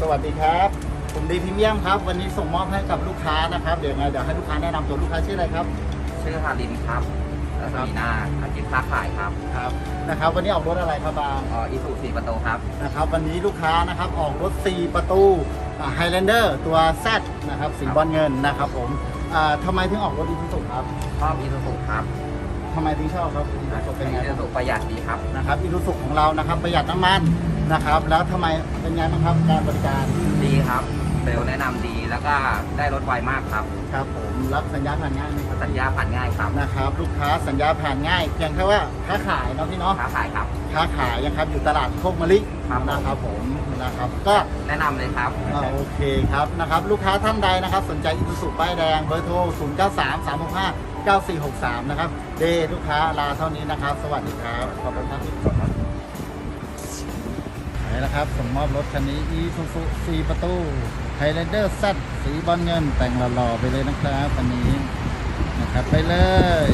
สวัสดีครับผมดีพรีเมียมครับ วันนี้ส่งมอบให้กับลูกค้านะครับ เดี๋ยวไงเดี๋ยวให้ลูกค้าแนะนำตัวลูกค้าชื่ออะไรครับ ชื่อฮารินครับรัศมีนาอาชีพค้าขายครับครับนะครับ วันนี้ออกรถอะไรครับบางเอ่ออีซูสี่ประตูครับ นะครับ วันนี้ลูกค้านะครับออกรถ 4 ประตูไฮแลนเดอร์ตัว Z นะครับสีบอลเงินนะครับผมอ่าทำไมถึงออกรถอีซูซุครับชอบอีซูซูครับทำไมถึงชอบครับอีซูซุเป็นไงอีซูซูประหยัดดีครับนะครับอีซูซุของเรานะครับประหยัดน้ำมัน นะครับ แล้วทำไมเป็นไงบ้างครับการบริการดีครับเซลล์แนะนำดีแล้วก็ได้รถไวมากครับ ครับ ผมรับสัญญาผ่านง่ายไหมครับสัญญาผ่านง่ายครับนะครับ ลูกค้าสัญญาผ่านง่ายเพียงแค่ว่าค้าขายเนาะพี่เนาะค้าขายครับ ค้าขายนะครับอยู่ตลาดโคกมะลิครับผมนะครับผมนะครับก็ แนะนำเลยครับ อ่าโอเคครับนะครับลูกค้าท่านใดนะครับ สนใจอิซูซุป้ายแดงเบอร์โทร 0 9 3 3 6 5 9 4 6 3 นะครับ เดลูกค้าลาเท่านี้นะครับ สวัสดีครับ ขอบคุณท่านที่ชมครับ นะครับส่งมอบรถคันนี้ อีซูซุ4ประตูไฮแลนเดอร์ซัสีบอลเงินแต่งหล่อๆไปเลยนะครับคันนี้นะครับไปเลย